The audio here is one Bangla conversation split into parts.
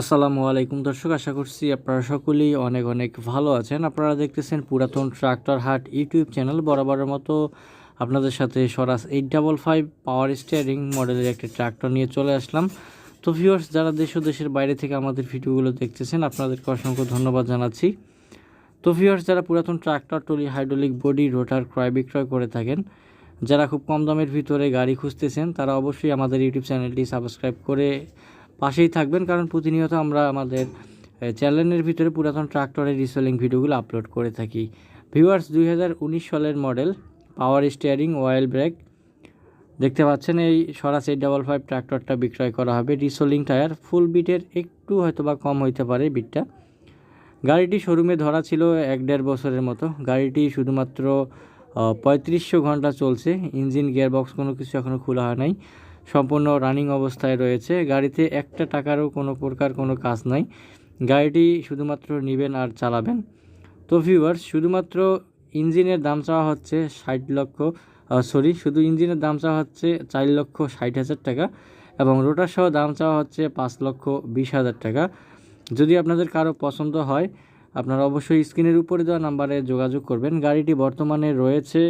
আসসালামু আলাইকুম দর্শক, আশা করছি আপনারা সকলেই অনেক অনেক ভালো আছেন। আপনারা দেখতেছেন পুরাতন ট্রাক্টর হাট ইউটিউব চ্যানেল। বরাবরের মতো আপনাদের সাথে Swaraj eight double five power steering মডেলের একটি ট্রাক্টর নিয়ে চলে আসলাম। তো ভিউয়ার্স, যারা দেশ ও দেশের বাইরে থেকে আমাদের ভিডিওগুলো দেখতেছেন, আপনাদেরকে অসংখ্য ধন্যবাদ জানাচ্ছি। তো ভিউয়ার্স, যারা পুরাতন tractor, trolley hydraulic body, rotor, ক্রয় বিক্রয় করে থাকেন, যারা খুব কম দামের ভিতরে গাড়ি খুঁজতেছেন, তারা অবশ্যই আমাদের ইউটিউব চ্যানেলটি সাবস্ক্রাইব করে পাশেই থাকবেন, কারণ প্রতিনিয়ত আমরা আমাদের চ্যানেলের ভিতরে পুরাতন ট্রাক্টরের রিসেলিং ভিডিওগুলো আপলোড করে থাকি। ভিউয়ার্স দুই হাজার উনিশ সালের model power steering oil brake দেখতে পাচ্ছেন এই সরাস এইট ডাবল ফাইভ ট্রাক্টরটা বিক্রয় করা হবে। রিসোলিং টায়ার ফুল বিটের একটু হয়তো বা কম হইতে পারে বিটটা গাড়িটি শোরুমে ধরা ছিল এক দেড় বছরের মতো। গাড়িটি শুধুমাত্র পঁয়ত্রিশশো ঘণ্টা চলছে। ইঞ্জিন গিয়ারবক্স কোনো কিছু এখনও খোলা হয় নাই। সম্পূর্ণ রানিং অবস্থায় রয়েছে। গাড়িতে একটা টাকারও কোনো প্রকার কোনো কাজ নাই। গাড়িটি শুধুমাত্র নেবেন আর চালাবেন। তো ভিউয়ার্স শুধুমাত্র ইঞ্জিনের দাম চাওয়া হচ্ছে ষাট লক্ষ সরি শুধু ইঞ্জিনের দাম চাওয়া হচ্ছে চার লক্ষ ষাট হাজার টাকা এবং রোটার সহ দাম চাওয়া হচ্ছে পাঁচ লক্ষ বিশ হাজার টাকা। যদি আপনাদের কারও পছন্দ হয়, আপনারা অবশ্যই স্ক্রিনের উপরে দেওয়া নাম্বারে যোগাযোগ করবেন। গাড়িটি বর্তমানে রয়েছে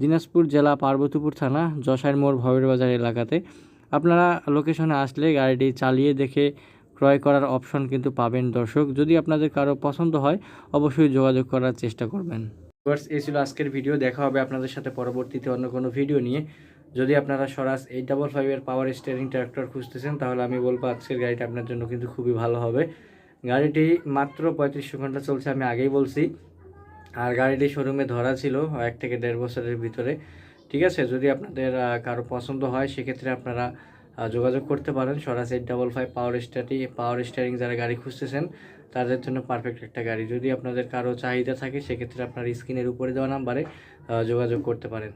দিনাজপুর জেলা পার্বতীপুর থানা যশাইর মোড় ভবের বাজার এলাকাতে। আপনারা লোকেশনে আসলে গাড়িটি চালিয়ে দেখে ক্রয় করার অপশন কিন্তু পাবেন দর্শক। যদি আপনাদের কারও পছন্দ হয়, অবশ্যই যোগাযোগ করার চেষ্টা করবেন। ভিউয়ার্স, এই ছিল আজকের ভিডিও। দেখা হবে আপনাদের সাথে পরবর্তীতে অন্য কোনো ভিডিও নিয়ে। যদি আপনারা সরাস এইট ডাবল ফাইভের পাওয়ার স্টিয়ারিং ট্র্যাক্টর খুঁজতেছেন, তাহলে আমি বলব আজকের গাড়িটা আপনার জন্য কিন্তু খুবই ভালো হবে। গাড়িটি মাত্র পঁয়ত্রিশশো ঘণ্টা চলছে, আমি আগেই বলছি। আর গাড়িটি শোরুমে ধরা ছিল এক থেকে দেড় বছরের ভিতরে। ঠিক আছে? যদি আপনাদের কারও পছন্দ হয়, সেক্ষেত্রে আপনারা যোগাযোগ করতে পারেন। সরাসরি double five power steering power steering যারা গাড়ি খুঁজতেছেন, তাদের জন্য পারফেক্ট একটা গাড়ি। যদি আপনাদের কারও চাহিদা থাকে, সেক্ষেত্রে আপনার স্ক্রিনের উপরে দেওয়া নাম্বারে যোগাযোগ করতে পারেন।